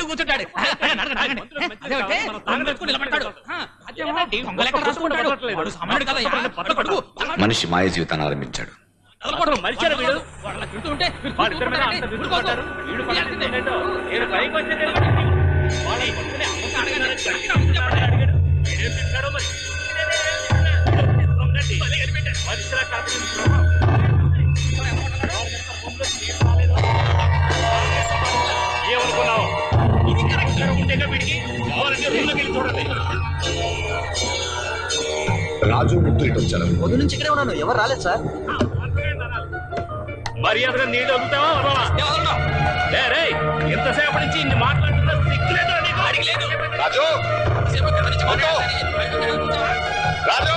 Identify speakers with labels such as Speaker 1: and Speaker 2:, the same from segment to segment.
Speaker 1: కూర్చుంటాడు.
Speaker 2: మనిషి మాయ జీవితాన్ని ఆరంభించాడు.
Speaker 3: వీడు
Speaker 2: ముత్తు ఇటు వచ్చారు
Speaker 4: పొద్దు నుంచి ఇక్కడే ఉన్నాను. ఎవరు రాలేదు సార్.
Speaker 3: మర్యాదగా నీళ్ళు వదులుతావా ఇంతసేపటి నుంచి ఇన్ని మాట్లాడుతున్నా సిగ్గులేదురా నీకు?
Speaker 2: రాజు! రాజు!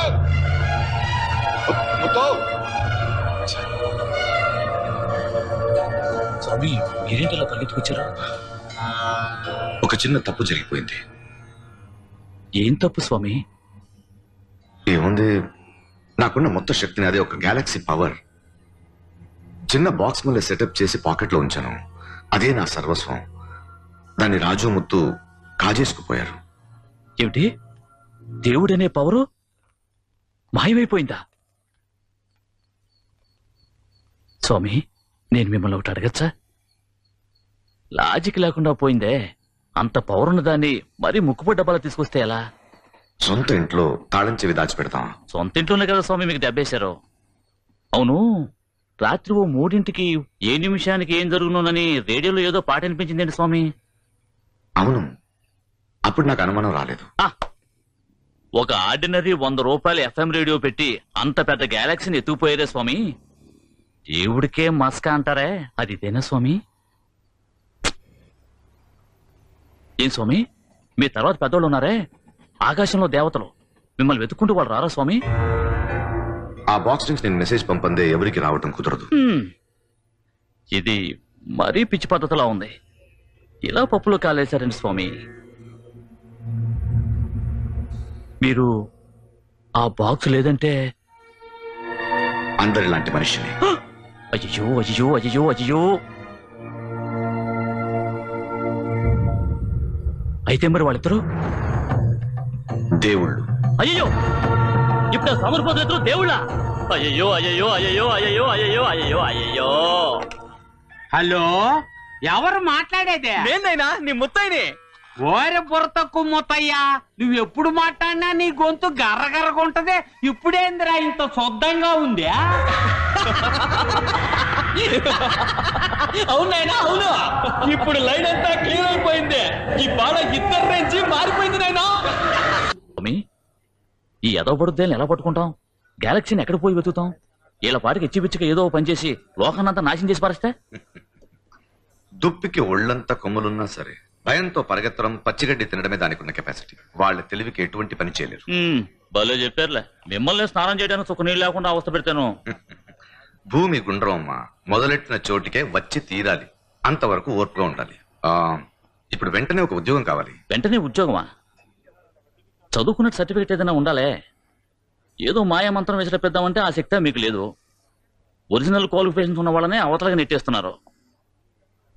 Speaker 1: స్వామి మీరేంటిలా పరిగెత్తుకొచ్చారు
Speaker 2: ఒక చిన్న తప్పు జరిగిపోయింది.
Speaker 1: ఏం తప్పు స్వామి?
Speaker 2: ఏముంది? నాకున్న మొత్తం శక్తిని అదే ఒక గ్యాలక్సీ పవర్ చిన్న బాక్స్ మళ్ళీ సెటప్ చేసి పాకెట్లో ఉంచాను. అదే నా సర్వస్వం. దాన్ని రాజు ముత్తు కాజేసుకుపోయారు
Speaker 1: ఏమిటి? దేవుడనే పవరు మాయమైపోయిందా? స్వామి నేను మిమ్మల్ని ఒకటి అడగచ్చా? లాజిక్ లేకుండా పోయిందే. అంత పవరున్న దాన్ని మరీ ముక్కుపొడి డబ్బాలో తీసుకొస్తే ఎలా?
Speaker 2: సొంత ఇంట్లో తాళం చెవి దాచిపెడతాం.
Speaker 1: సొంత ఇంట్లోనే కదా స్వామి మీకు దెబ్బేశారు. అవును రాత్రి ఓ మూడింటికి ఏ నిమిషానికి ఏం జరుగునోనని రేడియోలో ఏదో పాట అనిపించిందండి స్వామి?
Speaker 2: అవును అప్పుడు నాకు అనుమానం రాలేదు.
Speaker 1: ఒక ఆర్డినరీ వంద రూపాయల ఎఫ్ఎం రేడియో పెట్టి అంత పెద్ద గ్యాలక్సీని ఎత్తుకుపోయారే స్వామి. దేవుడికే మస్క అంటారే అది ఇదేనా స్వామి? ఏం స్వామి మీ తర్వాత పెద్దోళ్ళు ఉన్నారే? ఆకాశంలో దేవతలు. మిమ్మల్ని వెతుక్కుంటూ వాళ్ళు రారా స్వామి?
Speaker 2: ఆ బాక్స్ నుంచి నేను మెసేజ్ పంపందే ఎవరికి రావటం కుదరదు.
Speaker 1: ఇది మరీ పిచ్చి పద్ధతిలా ఉంది. ఇలా పప్పులో కాలేశారండి స్వామి. మీరు ఆ బాక్స్ లేదంటే
Speaker 2: అందరిలాంటి మనిషిని.
Speaker 1: అయ్యో అయ్యో అయ్యో అయ్యో అయితే మరి వాళ్ళిద్దరు?
Speaker 2: దేవుళ్ళు.
Speaker 1: అయ్యో ఇప్పుడు సమర్పదలు దేవుళ్ళ! అయ్యో అయ్యో అయ్యో అయ్యో అయ్యో అయ్యో అయ్యో
Speaker 5: హలో? ఎవరు మాట్లాడేదే?
Speaker 4: నేనైనా? నీ ముత్తైని?
Speaker 5: ఓరే బుర్ర తక్కువ మూతయ్యా నువ్వు ఎప్పుడు మాట్లాడినా నీ గొంతు గర్రగర్రగుంటదే ఇప్పుడేందిరా ఇంత శుద్ధంగా ఉంది?
Speaker 4: అవునైనా అవును! ఇప్పుడు లైన్ అంతా క్లియర్ అయిపోయింది. ఈ బాల ఇద్దరు నుంచి మారిపోయింది నైనా
Speaker 1: స్వామి ఈ ఎదవ పడుద్దేని ఎలా పట్టుకుంటాం? గ్యాలక్సీని ఎక్కడ పోయి వెతుకుతాం? వీళ్ళ పాటికి ఇచ్చిపిచ్చిగా ఏదో పని చేసి లోకాన్నంతా నాశనం చేసి పారేస్తే?
Speaker 2: దుప్పికి ఒళ్ళంతా కొమ్ములున్నా సరే భయంతో పరిగెత్తడం పచ్చిగడ్డి తినడమే దానికి ఉన్న కెపాసిటీ వాళ్ళ తెలివికి ఎటువంటి పని చేయలేరు.
Speaker 1: భలే చెప్పారులే. మిమ్మల్ని స్నానం చేయడానికి సుఖ నీళ్ళు లేకుండా అవస్థ పెడతాను.
Speaker 2: భూమి గుండ్రమ్మ మొదలెట్టిన చోటికే వచ్చి తీరాలి. అంతవరకు ఓర్పుగా ఉండాలి. ఆ ఇప్పుడు వెంటనే ఒక ఉద్యోగం కావాలి.
Speaker 1: వెంటనే ఉద్యోగమా? చదువుకున్న సర్టిఫికేట్ ఏదైనా ఉండాలే. ఏదో మాయా మంత్రం వేసి పెద్దామంటే ఆ శక్తి మీకు లేదు. ఒరిజినల్ క్వాలిఫికేషన్స్ ఉన్న వాళ్ళనే అవతలగా నెట్టేస్తున్నారు.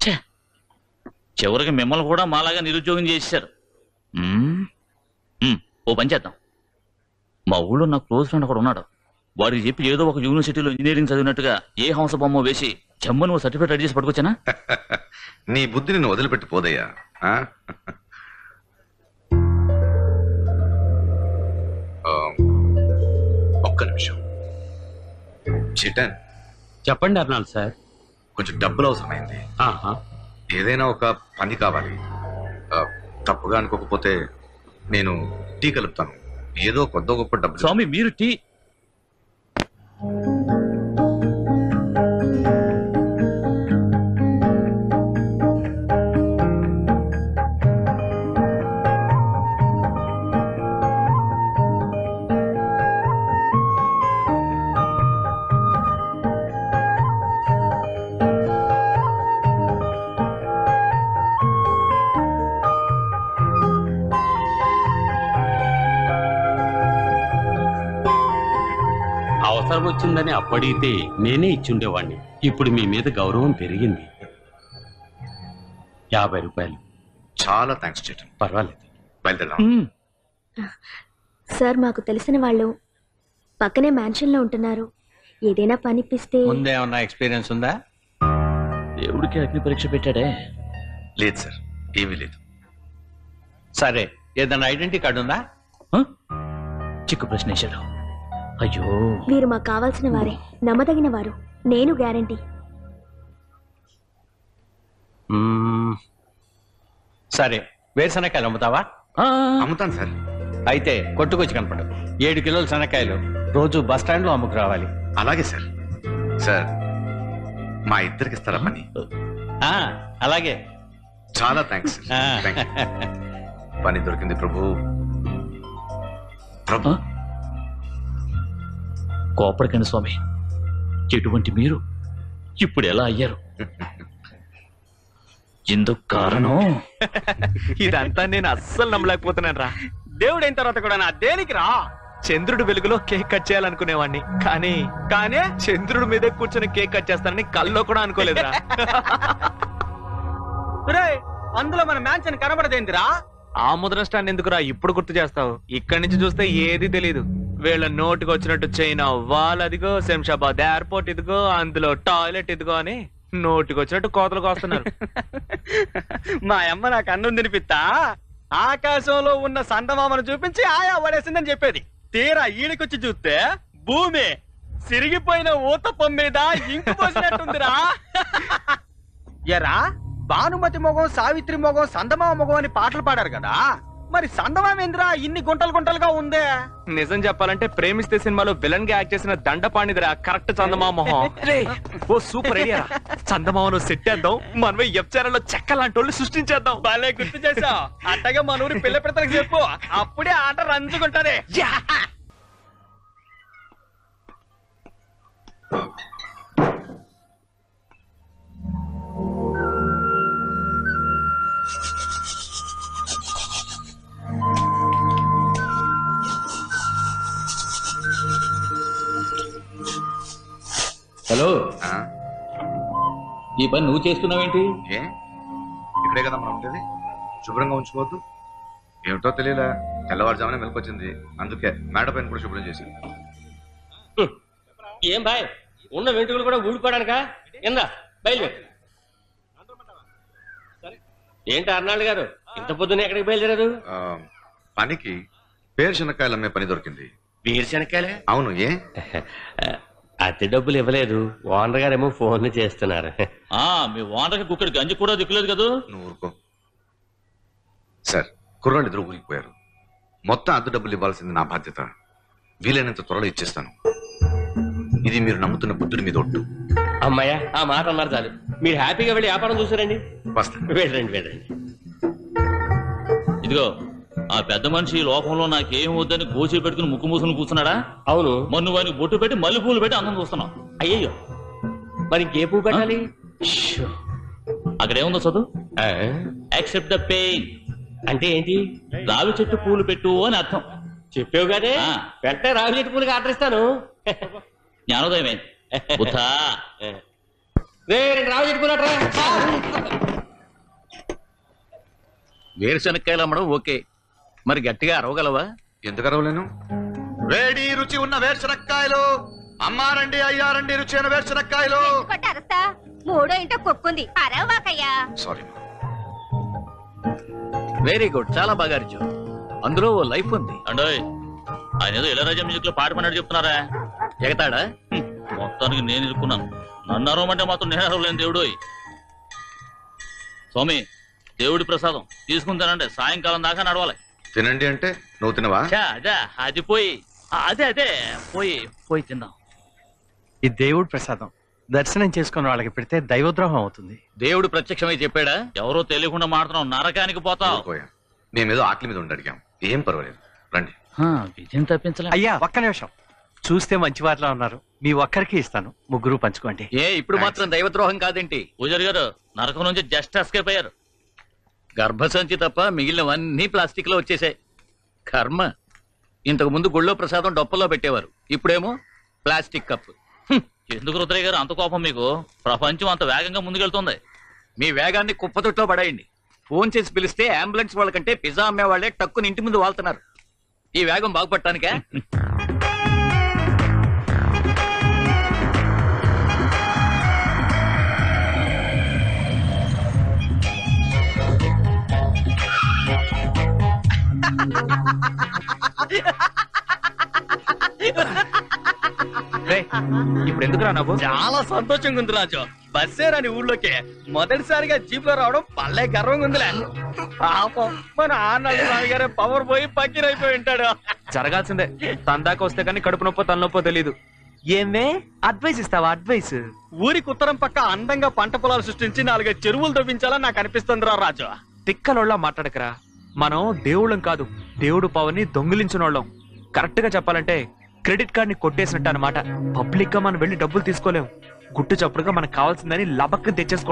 Speaker 1: ఛే! చివరికి మిమ్మల్ని కూడా మాలాగా నిరుద్యోగం చేశారు ఓ పని చేద్దాం. మా ఊళ్ళో నా క్లోజ్ ఫ్రెండ్ ఒకడు ఉన్నాడు. వాడికి చెప్పి ఏదో ఒక యూనివర్సిటీలో ఇంజనీరింగ్ చదివినట్టుగా ఏ హంస బొమ్మ వేసి చెమ్మను ఓ సర్టిఫికేట్ రెడీ చేసి పట్టుకొచ్చానా?
Speaker 2: నీ బుద్ధి నిన్ను వదిలిపెట్టి చిటన్
Speaker 5: చెప్పండి అర్నాల్ సార్.
Speaker 2: కొంచెం డబ్బులు అవసరమైంది.
Speaker 5: ఆహా.
Speaker 2: ఏదైనా ఒక పని కావాలి. ఆ, తప్పుగా అనుకోకపోతే నేను టీ కలుపుతాను. ఏదో కొద్ద గొప్ప డబ్బులు.
Speaker 1: స్వామి మీరు టీ అవసరం
Speaker 6: వచ్చిందని అప్పడిగితే నేనే ఇచ్చుండేవాణ్ణి. ఇప్పుడు మీ మీద గౌరవం పెరిగింది. యాభై రూపాయలు.
Speaker 2: చాలా థ్యాంక్స్ చేటన్
Speaker 6: పర్వాలేదు.
Speaker 2: బయలుదేరాం
Speaker 7: సార్ మాకు తెలిసిన వాళ్ళు పక్కనే మ్యాన్షన్లో ఉంటున్నారు. ఏదైనా పనిపిస్తే
Speaker 8: ముందేమన్నా ఎక్స్పీరియన్స్ ఉందా?
Speaker 1: దేవుడికి అగ్ని పరీక్ష పెట్టాడే.
Speaker 2: లేదు సార్ ఏమీ లేదు.
Speaker 8: సరే ఏదన్నా ఐడెంటిటీ కార్డు ఉందా?
Speaker 1: చిక్కు ప్రశ్న వేశాడు అయ్యో.
Speaker 7: వీరు మాకు కావాల్సిన వారే నమ్మదగిన వారు. నేను గ్యారంటీ.
Speaker 8: సరే వేరుశనక్కాయలు అమ్ముతావా?
Speaker 2: అమ్ముతాను సార్.
Speaker 8: అయితే కొట్టుకొచ్చి కనపడు ఏడు కిలోల శనక్కాయలు రోజు బస్ స్టాండ్లో అమ్ముకు రావాలి.
Speaker 2: అలాగే సార్. సార్ మా ఇద్దరికి ఇస్తారా పని
Speaker 8: అలాగే.
Speaker 2: చాలా థ్యాంక్స్. పని దొరికింది ప్రభు. ప్రభు?
Speaker 1: కోపడకండి స్వామి. ఎటువంటి మీరు ఇప్పుడు ఎలా అయ్యారు? ఎందుకు కారణం?
Speaker 3: ఇదంతా నేను అస్సలు నమ్మలేకపోతున్నాను రా దేవుడైన తర్వాత కూడా నా దేనికి రా? చంద్రుడు వెలుగులో కేక్ కట్ చేయాలనుకునేవాడిని కానీ కానీ చంద్రుడి మీదే కూర్చొని కేక్ కట్ చేస్తానని కల్లో కూడా అనుకోలేదురా. అందులో మన మ్యాన్షన్ కనబడదేందిరా? ఆ ముద్రష్టాన్ని ఎందుకురా ఇప్పుడు గుర్తు చేస్తావు? ఇక్కడి నుంచి చూస్తే ఏది తెలియదు వీళ్ళ నోటికి వచ్చినట్టు చైనా వాల్ అదిగో శంషాబాద్ ఎయిర్పోర్ట్ ఇదిగో అందులో టాయిలెట్ ఇదిగో అని నోటికి వచ్చినట్టు కోతలు కోస్తున్నారు. మా అమ్మ నాకు అన్నం తినిపిస్తా ఆకాశంలో ఉన్న సందమామను చూపించి ఆయా పడేసిందని చెప్పేది. తీరా ఈడికొచ్చి చూస్తే భూమి సిరిగిపోయిన ఊత మీద ఇంకు పోసినట్టుందిరా. ఎరా భానుమతి మొగం సావిత్రి మొగం సందమామ మొగం అని పాటలు పాడారు కదా. మరి సందమామ ఏందిరా ఇన్ని గుంటలు గుంటలుగా ఉందే. నిజం చెప్పాలంటే ప్రేమిస్తే సినిమాలో విలన్గా యాక్ట్ చేసిన దండపాణిదిరా కరెక్ట్ చందమామ మొహం ఓ సూపర్ ఐడియా. చందమామను సెట్ చేద్దాం మనమే ఎఫ్ ఛానల్లో చెక్క లాంటి వాళ్ళు సృష్టించేద్దాం. భలే గుర్తు చేసా అట్టగా మన ఊరి పిల్ల పెడతానికి చెప్పు. అప్పుడే ఆట రంజుకుంటది.
Speaker 1: ఈ పని నువ్వు చేస్తున్నావేంటి?
Speaker 2: ఏ? ఇక్కడే కదా మనం ఉండేది. శుభ్రంగా ఉంచుకోవద్దు. ఏమిటో తెలియలే తెల్లవారుజామునే మెలకొచ్చింది. అందుకే మేడ పైన కూడా శుభ్రం చేసి
Speaker 4: ఏం బాయ్? ఉన్న వెంట్రుకలు కూడా ఊడిపోవడానికా? కింద బయలుదేరు ఏంటి అర్నాళ్ళు గారు? ఇంత పొద్దున్న ఎక్కడికి బయలుదేరారు?
Speaker 2: ఆ, పనికి పేరుశనక్కాయలు అమ్మే పని దొరికింది.
Speaker 4: వేరుశనక్కాయలే
Speaker 2: అవును ఏ?
Speaker 4: అతి డబ్బులు ఇవ్వలేదు. ఓనర్ గారేమో ఫోన్ చేస్తున్నారు.
Speaker 1: ఆ మీ వానరకి కుక్కడి గంజి కూడా దిక్కులేదు కదా?
Speaker 2: నువ్వు ఊరుకో. సార్ కుర్రాళ్ళు ఇద్దరు ఊరికి పోయారు. మొత్తం అద్దె డబ్బులు ఇవ్వాల్సింది నా బాధ్యత. వీలైనంత త్వరలో ఇచ్చేస్తాను. ఇది మీరు నమ్ముతున్న బుద్ధుడి మీద ఒట్టు.
Speaker 4: అమ్మాయ్యా ఆ మాట అన్నారు చాలు. మీరు హ్యాపీగా వెళ్ళి వ్యాపారం చూసారండి
Speaker 2: వస్తాను
Speaker 4: వెళ్ళండి వెళ్ళండి.
Speaker 1: ఇదిగో ఆ పెద్ద మనిషి లోకంలో నాకేం వద్దని గోచి పెట్టుకుని ముక్కు మూసుకుని కూర్చున్నాడా?
Speaker 4: అవును.
Speaker 1: నువ్వు ఆయనకి బొట్టు పెట్టి మల్లె పూలు పెట్టి అందం చూస్తున్నావు.
Speaker 4: అయ్యయ్యో. మరి ఇంకే పువ్వు పెట్టాలి
Speaker 1: షో. అక్కడ ఏముందో చదువు?
Speaker 4: ఆ,
Speaker 1: యాక్సెప్ట్ ద పెయిన్
Speaker 4: అంటే ఏంటి?
Speaker 1: రావి చెట్టు పూలు పెట్టు అని అర్థం.
Speaker 4: చెప్పావు కదే?
Speaker 1: ఆ.
Speaker 4: వెంటనే రావి చెట్టు పూలకి ఆర్డర్ ఇస్తాను
Speaker 1: జ్ఞానోదయమే బుద్ధా.
Speaker 4: రే రెండు రావి చెట్టు పూలు అట్రా
Speaker 9: వేరుశనక్కాయలు అమ్మడం ఓకే. మరి గట్టిగా అరవగలవా?
Speaker 2: ఎందుకు అరవలేను? వేడి రుచి ఉన్న వేరుశనక్కాయలు. అమ్మారండి అయ్యారండి రుచి అయిన వేరుశనక్కాయలు.
Speaker 10: మూడో ఇంట కుక్కుంది. అరవాకయ్యా
Speaker 2: సారీ
Speaker 9: వెరీ గుడ్ చాలా బాగా అరిచు అందులో ఓ లైఫ్ ఉంది.
Speaker 1: అండోయ్ ఆయన ఏదో ఇళరాజా మ్యూజిక్లో పాట పడినట్టు చెప్తున్నారా?
Speaker 9: ఎగతాడా?
Speaker 1: హ్మ్. మొత్తానికి నేను ఇరుక్కున్నాను. నన్ను అరవమంటే మాత్రం నేను అరవలేను దేవుడు స్వామి దేవుడి ప్రసాదం. తీసుకుని తినండి. సాయంకాలం దాకా నడవాలి.
Speaker 2: తినండి అంటే నువ్వు తినవా?
Speaker 1: చా, అదే అది పోయి అదే అదే పోయి పోయి తిందాం.
Speaker 8: ఈ దేవుడి ప్రసాదం దర్శనం చేసుకున్న వాళ్ళకి పెడితే దైవద్రోహం అవుతుంది.
Speaker 9: దేవుడు ప్రత్యక్షమై చెప్పాడా?
Speaker 1: ఎవరో తెలియకుండా మాడుతున్నావు నరకానికి పోతావు.
Speaker 2: మేమేదో ఆకలి మీద ఉండి అడిగాం. ఏం పర్వాలేదు. రండి.
Speaker 1: హా, విజయం తప్పించలే.
Speaker 8: అయ్యా ఒక్క నిమిషం. చూస్తే మంచి వారిలో ఉన్నారు. మీ ఒక్కరికి ఇస్తాను. ముగ్గురు పంచుకోండి.
Speaker 9: ఏ ఇప్పుడు మాత్రం దైవద్రోహం కాదేంటి?
Speaker 1: పూజారి గారు నరకం నుంచి జస్ట్ ఎస్కేప్ అయ్యారు.
Speaker 9: గర్భసంచి తప్ప మిగిలినవన్నీ ప్లాస్టిక్లో వచ్చేసాయి. కర్మ. ఇంతకు ముందు గుళ్ళో ప్రసాదం డొప్పలో పెట్టేవారు. ఇప్పుడేమో ప్లాస్టిక్ కప్
Speaker 1: ఎందుకు రుద్రయ్య గారు అంత కోపం మీకు? ప్రపంచం అంత వేగంగా ముందుకెళ్తుంది.
Speaker 9: మీ వేగాన్ని కుప్పతొట్లో పడేయండి. ఫోన్ చేసి పిలిస్తే అంబులెన్స్ వాళ్ళకంటే పిజ్జా అమ్మే వాళ్ళే టక్కుని ఇంటి ముందు వాళ్తున్నారు. ఈ వేగం బాగుపడటానికే?
Speaker 3: ఇప్పుడు ఎందుకురా నవ్వు?
Speaker 4: చాలా సంతోషంగా ఉంది రాజు. బస్సే రాని ఊళ్ళోకి మొదటిసారిగా జీప్లో రావడం పల్లె గర్వంగా ఉందిలే. పాపం మన ఆనంద్ గారే పవర్ పోయి పక్కిరైపోయి ఉంటాడు.
Speaker 3: జరగాల్సిందే. తందాక వస్తే కానీ కడుపు నొప్పో తలనొప్పో తెలీదు. ఏమే? అడ్వైస్ ఇస్తావా? అడ్వైస్
Speaker 4: ఊరికి ఉత్తరం పక్క అందంగా పంట పొలాలు సృష్టించి నాలుగైదు చెరువులు తవ్వించాలని నాకు అనిపిస్తుంది రాజు.
Speaker 3: తిక్కలోళ్ళ మాట్లాడకరా. మనం దేవుళ్ళం కాదు దేవుడు పవన్ని దొంగిలించినోళ్ళం. కరెక్ట్గా చెప్పాలంటే క్రెడిట్ కార్డ్ని కొట్టేసినట్టు అనమాట పబ్లిక్గా మనం వెళ్ళి డబ్బులు తీసుకోలేం. గుట్టు చప్పుడుగా మనకు కావాల్సిందని లబక్కి తెచ్చేసుకోవడం.